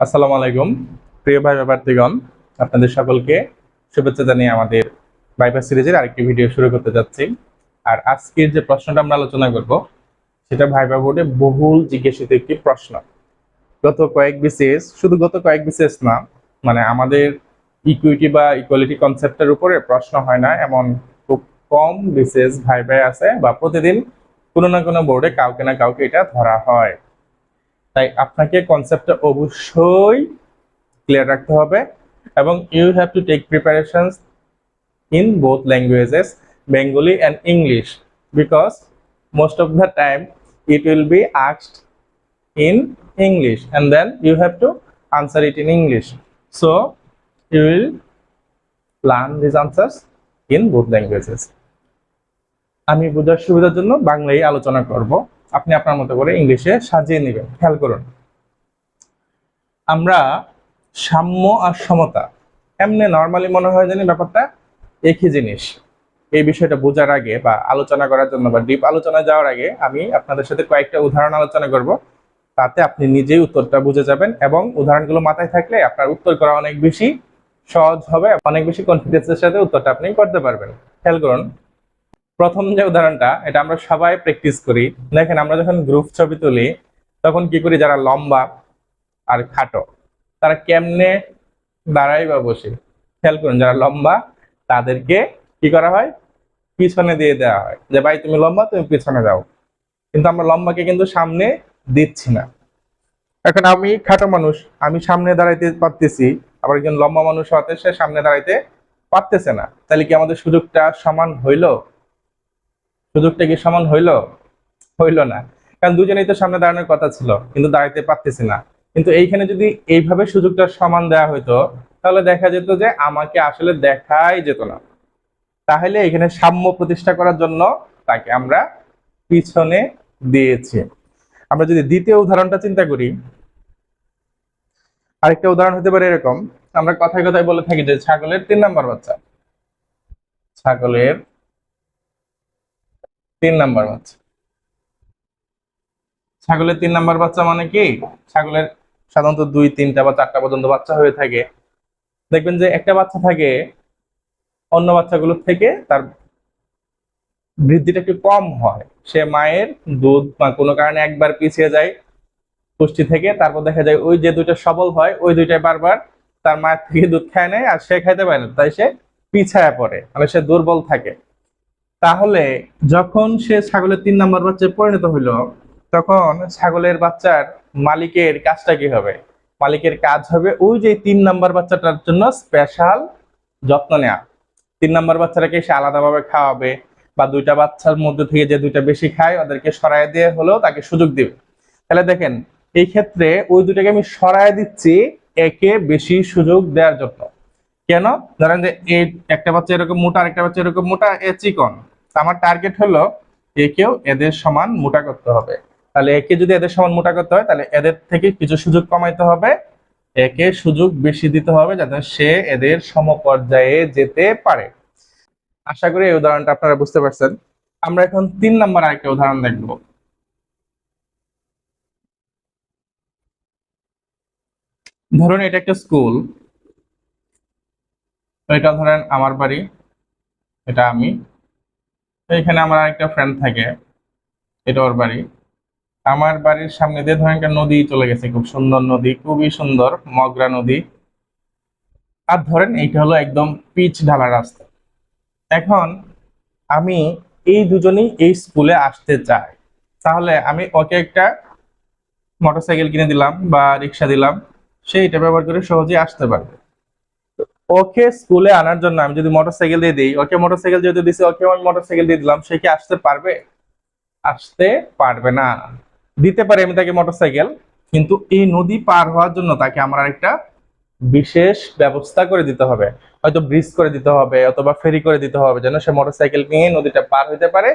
আসসালামু আলাইকুম। প্রিয় ভাই ব্যাপারীগণ আপনাদের সকলকে শুভেচ্ছা জানিয়ে আমাদের বাইপাস সিরিজের আরেকটি ভিডিও শুরু করতে যাচ্ছি। আর আজকের যে প্রশ্নটা আমরা আলোচনা করব, সেটা ভাইবা বোর্ডে বহুল জিজ্ঞাসিত একটি প্রশ্ন। গত কয়েক বিসিএস, শুধু গত কয়েক বিসিএস না মানে আমাদের ইকুইটি বা ইকুয়ালিটি কনসেপ্টের উপরে প্রশ্ন হয় না, এমন খুব কম বিসিএস ভাই ভাই আছে বা প্রতিদিন কোনো না কোনো বোর্ডে কাউকে না কাউকে এটা ধরা হয়। তাই আপনাকে কনসেপ্টটা অবশ্যই ক্লিয়ার রাখতে হবে এবং you have to take preparations in both languages Bengali and English because most of the time it will be asked in English and then you have to answer it in English. So, you will learn these answers in both languages. আমি বোঝার সুবিধার জন্য বাংলায় আলোচনা করব আপনি আপনার মতো করে ইংলিশে সাজিয়ে নেবেন। খেয়াল করুন। আমরা সাম্য আর সমতা, এমনি নর্মালি মনে হয় জানি ব্যাপারটা? একই জিনিস। এই বিষয়টা বোঝার আগে বা আলোচনা করার জন্য বা ডিপ আলোচনা যাওয়ার আগে আমি আপনাদের সাথে কয়েকটা উদাহরণ আলোচনা করব। তাতে আপনি নিজেই উত্তরটা বুঝে যাবেন এবং উদাহরণগুলো মাথায় থাকলে আপনার উত্তর করা অনেক বেশি সহজ হবে অনেক বেশি কনফিডেন্সের সাথে উত্তরটা আপনি করতে পারবেন। খেয়াল করুন। প্রথম যে উদাহরণটা, এটা আমরা সবাই প্র্যাকটিস করি। দেখেন, আমরা যখন গ্রুপ ছবি তুলি, তখন কি করি, যারা লম্বা আর খাটো, তারা কেমনে দাঁড়াই বা বসে? খেয়াল করুন, যারা লম্বা, তাদেরকে কি করা হয়? পিছনে দিয়ে দেওয়া হয়। যে, ভাই, তুমি লম্বা, তুমি পিছনে যাও। কিন্তু আমরা লম্বাকে কিন্তু সামনে দিচ্ছি না। এখন আমি খাটো মানুষ, আমি সামনে দাঁড়াইতে পারতেছি, আবার একজন লম্বা মানুষ হতে সে সামনে দাঁড়াইতে পারতেছে না। তাহলে কি আমাদের সুযোগটা সমান হইল? সুযোগটা কি সমান হইল? হইল না। কারণ দুজনেই তো সামনে দাঁড়ানোর কথা ছিল, কিন্তু দাঁড়াইতে পারতেছি না। কিন্তু এইখানে যদি এইভাবে সুযোগটা সমান দেওয়া হইতো, তাহলে দেখা যেত যে আমাকে আসলে দেখাই যেত না। তাহলে এখানে সাম্য প্রতিষ্ঠা করার জন্য তাকে আমরা পিছনে দিয়েছি। আমরা যদি দ্বিতীয় উদাহরণটা চিন্তা করি, আরেকটা উদাহরণ হতে পারে এরকম। আমরা কথায় কথায় বলে থাকি যে ছাগলের তিন নাম্বার বাচ্চা। ছাগলের তিন নাম্বার বাচ্চা। ছাগলের তিন নাম্বার বাচ্চা মানে কি? ছাগলের সাধারণত দুই, তিনটা বা চারটা পর্যন্ত বাচ্চা হয়ে থাকে। দেখবেন যে একটা বাচ্চা থাকে, অন্য বাচ্চাগুলোর থেকে তার বৃদ্ধিটা একটু কম হয়। সে মায়ের দুধ বা কোনো কারণে একবার পিছিয়ে যায় পুষ্টি থেকে, তারপর দেখা যায় ওই যে দুইটা সবল হয়, ওই দুইটাই বারবার তার মায়ের থেকে দুধ খায় নেয় আর সে খাইতে পারে না। তাই সে পিছায়া পড়ে মানে সে দুর্বল থাকে। তাহলে যখন সে ছাগলের তিন নাম্বার বাচ্চায় পরিণত হইল, তখন ছাগলের বাচ্চার মালিকের কাজটা কি হবে? মালিকের কাজ হবে ওই যে তিন নাম্বার বাচ্চাটার জন্য স্পেশাল যত্ন নেওয়া তিন নাম্বার বাচ্চাটাকে সে আলাদাভাবে খাওয়াবে বা দুইটা বাচ্চার মধ্যে থেকে যে দুইটা বেশি খায়, ওদেরকে সরাই দিয়ে হলেও তাকে সুযোগ দিবে। তাহলে দেখেন, এই ক্ষেত্রে ওই দুটাকে আমি সরাই দিচ্ছি একে বেশি সুযোগ দেওয়ার জন্য। কেন? ধরেন যে এই একটা বাচ্চা এরকম মোটা, আরেকটা বাচ্চা এরকম মোটা, এ চিকন। আমার টার্গেট হলো একেও এদের সমান মোটা করতে হবে। তাহলে একে যদি এদের সমান মোটা করতে হয়, তাহলে এদের থেকে কিছু সুযোগ কমাইতে হবে। একে সুযোগ বেশি দিতে হবে যাতে সে এদের সমপর্যায়ে যেতে পারে। আশা করি এই উদাহরণটা আপনারা বুঝতে পারছেন। আমরা এখন তিন নাম্বার আরেকটা উদাহরণ দেখব। ধরুন এটা একটা স্কুল। এটা ধরেন আমার বাড়ি, এটা আমি। তো এখানে আমার একটা ফ্রেন্ড থাকে। এটা ওর বাড়ি। আমার বাড়ির সামনে দিয়ে ধরেন একটা নদী চলে গেছে, খুব সুন্দর নদী, খুবই সুন্দর, মগরা নদী। আর ধরেন এইটা হলো একদম পিচ ঢালা রাস্তা। এখন আমি এই দুজনেই এই স্কুলে আসতে চাই। তাহলে আমি ওকে একটা মোটরসাইকেল কিনে দিলাম বা রিক্সা দিলাম, সে এটা ব্যবহার করে সহজেই আসতে পারবে। ওকে স্কুলে আনার জন্য আমি যদি মোটরসাইকেল দিয়ে দিই, ওকে মোটরসাইকেল যেহেতু দিছি, ওকে আমি মোটরসাইকেল দিয়ে দিলাম, সে কি আসতে পারবে? আসতে পারবে না। দিতে পারে আমি তাকে মোটরসাইকেল, কিন্তু এই নদী পার হওয়ার জন্য তাকে আমার একটা বিশেষ ব্যবস্থা করে দিতে হবে। হয়তো ব্রিজ করে দিতে হবে, অথবা ফেরি করে দিতে হবে, যেন সে মোটরসাইকেল নিয়ে নদীটা পার হইতে পারে,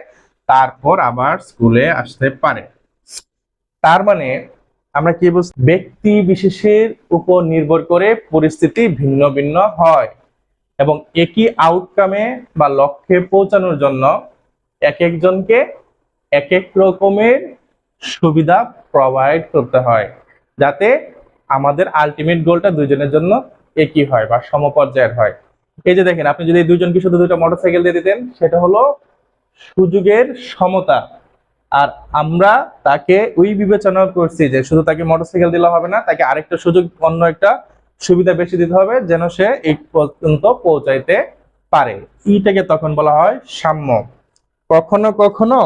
তারপর আবার স্কুলে আসতে পারে। তার মানে আমরা কি বুঝ ব্যক্তি বিশেষের উপর নির্ভর করে পরিস্থিতি ভিন্ন ভিন্ন হয় এবং একই আউটকামে বা লক্ষ্যে পৌঁছানোর জন্য এক একজনকে এক এক রকমের সুবিধা প্রোভাইড করতে হয়, যাতে আমাদের আলটিমেট গোলটা দুইজনের জন্য একই হয় বা সমপর্যায়ের হয়। এই যে দেখেন, আপনি যদি দুজনকে শুধু দুটো মোটরসাইকেল দিয়ে দিতেন, সেটা হলো সুযোগের সমতা। আর আমরা তাকে ওই বিবেচনা করছি যে শুধু তাকে মোটরসাইকেল দিলে হবে না, তাকে আরেকটা সুযোগ, অন্য একটা সুবিধা বেশি দিতে হবে যেন সে এই পর্যন্ত পৌঁছাইতে পারে। এইটাকে তখন বলা হয় সাম্য। কখনো কখনো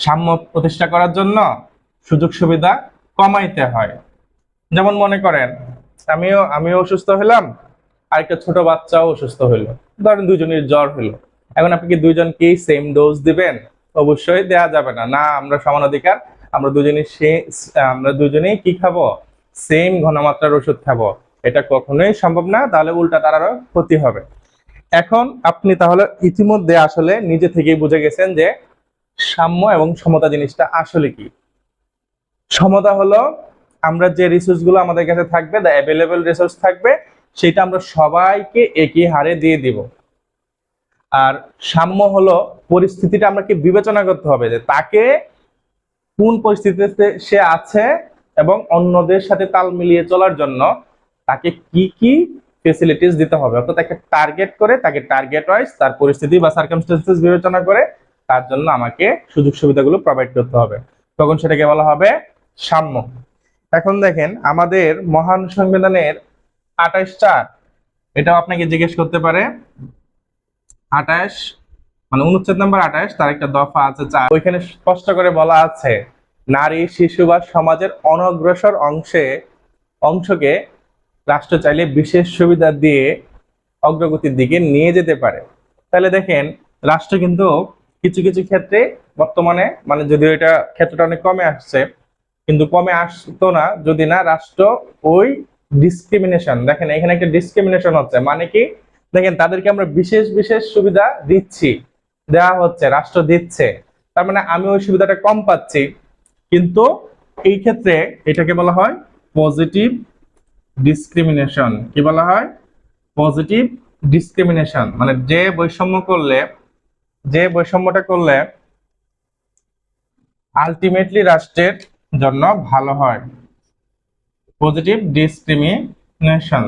সাম্য প্রতিষ্ঠা করার জন্য সুযোগ সুবিধা কমাইতে হয়। যেমন মনে করেন, আমিও আমিও অসুস্থ হলাম, আরেকটা ছোট বাচ্চাও অসুস্থ হইল ধরেন দুজনের জ্বর হইল এখন আপনি কি দুইজনকেই সেম ডোজ দিবেন? অবশ্যই দেয়া যাবে না। না, আমরা সমান অধিকার। আমরা দুজনেই সে, আমরা দুজনেই কি খাব? সেম ঘনমাত্রার ওষুধ খাব। এটা কখনোই সম্ভব না, তাহলে উল্টা তার আরও ক্ষতি হবে। এখন আপনি তাহলে ইতিমধ্যে আসলে নিজে থেকেই বুঝে গেছেন যে সাম্য এবং সমতা জিনিসটা আসলে কি। সমতা হলো আমরা যে রিসোর্সগুলো আমাদের কাছে থাকবে দ্য অ্যাভেলেবল রিসোর্স থাকবে, সেটা আমরা সবাইকে একই হারে দিয়ে দিব। আর সাম্য হলো পরিস্থিতিটা আমাকে বিবেচনা করতে হবে যে তাকে কোন পরিস্থিতিতে সে আছে এবং অন্যদের সাথে তাল মিলিয়ে চলার জন্য তাকে কি কি ফেসিলিটিস দিতে হবে। অর্থাৎ তাকে টার্গেট করে, তাকে টার্গেট ওয়াইজ তার পরিস্থিতি বা সার্কামস্টেন্সেস বিবেচনা করে তার জন্য আমাকে সুযোগ সুবিধাগুলো প্রোভাইড করতে হবে। তখন সেটাকে বলা হবে সাম্য। এখন দেখেন আমাদের মহান সংবিধানের আঠাশটা এটাও আপনাকে জিজ্ঞেস করতে পারে আঠাশ মানে অনুচ্ছেদ নাম্বার আঠাশ, তার একটা দফা আছে চার। ওইখানে স্পষ্ট করে বলা আছে, নারী, শিশু বা সমাজের অনগ্রসর অংশে, অংশকে রাষ্ট্র চাইলে বিশেষ সুবিধা দিয়ে অগ্রগতির দিকে নিয়ে যেতে পারে। তাহলে দেখেন, রাষ্ট্র কিন্তু কিছু কিছু ক্ষেত্রে বর্তমানে মানে যদিও এটা ক্ষেত্রটা অনেক কমে আসছে, কিন্তু কমে আসতো না, যদি না রাষ্ট্র ওই ডিসক্রিমিনেশন দেখেন এখানে একটা ডিসক্রিমিনেশন হচ্ছে মানে কি? দেখেন, তাদেরকে আমরা বিশেষ বিশেষ সুবিধা দিচ্ছি। দেওয়া হচ্ছে, রাষ্ট্র দিচ্ছে। তার মানে আমি ওই সুবিধাটা কম পাচ্ছি। কিন্তু এই ক্ষেত্রে এটাকে বলা হয় পজিটিভ ডিসক্রিমিনেশন কি বলা হয়? পজিটিভ ডিসক্রিমিনেশন মানে যে বৈষম্য করলে, যে বৈষম্যটা করলে আলটিমেটলি রাষ্ট্রের জন্য ভালো হয়। পজিটিভ ডিসক্রিমিনেশন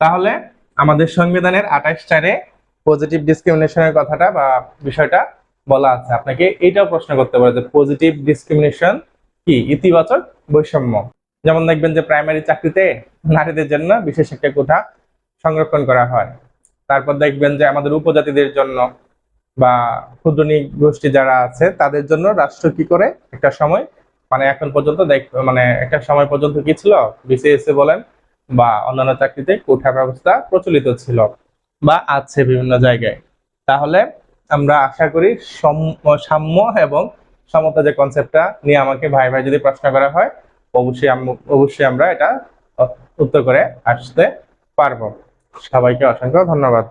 তাহলে আমাদের সংবিধানের আঠাশ চারে পজিটিভ ডিসক্রিমিনেশনের কথাটা বা বিষয়টা বলা আছে। আপনাকে এইটাও প্রশ্ন করতে পারে যে পজিটিভ ডিসক্রিমিনেশন কি? ইতিবাচক বৈষম্য। যেমন দেখবেন যে প্রাইমারি চাকরিতে নারীদের জন্য বিশেষ একটা কোঠা সংরক্ষণ করা হয়। তারপর দেখবেন যে আমাদের উপজাতিদের জন্য বা ক্ষুদ্রনী গোষ্ঠী যারা আছে, তাদের জন্য রাষ্ট্র কি করে একটা সময় মানে এখন পর্যন্ত দেখ মানে একটা সময় পর্যন্ত কি ছিল? বিসিএসসি বলেন বা অন্যান্য চাকরিতে কোঠা ব্যবস্থা প্রচলিত ছিল বা আছে বিভিন্ন জায়গায়। তাহলে আমরা আশা করি সম- সাম্য এবং সমতা যে কনসেপ্টটা নিয়ে আমাকে ভাই ভাই যদি প্রশ্ন করা হয়, অবশ্যই অবশ্যই আমরা এটা উত্তর করে আসতে পারব। সবাইকে অসংখ্য ধন্যবাদ।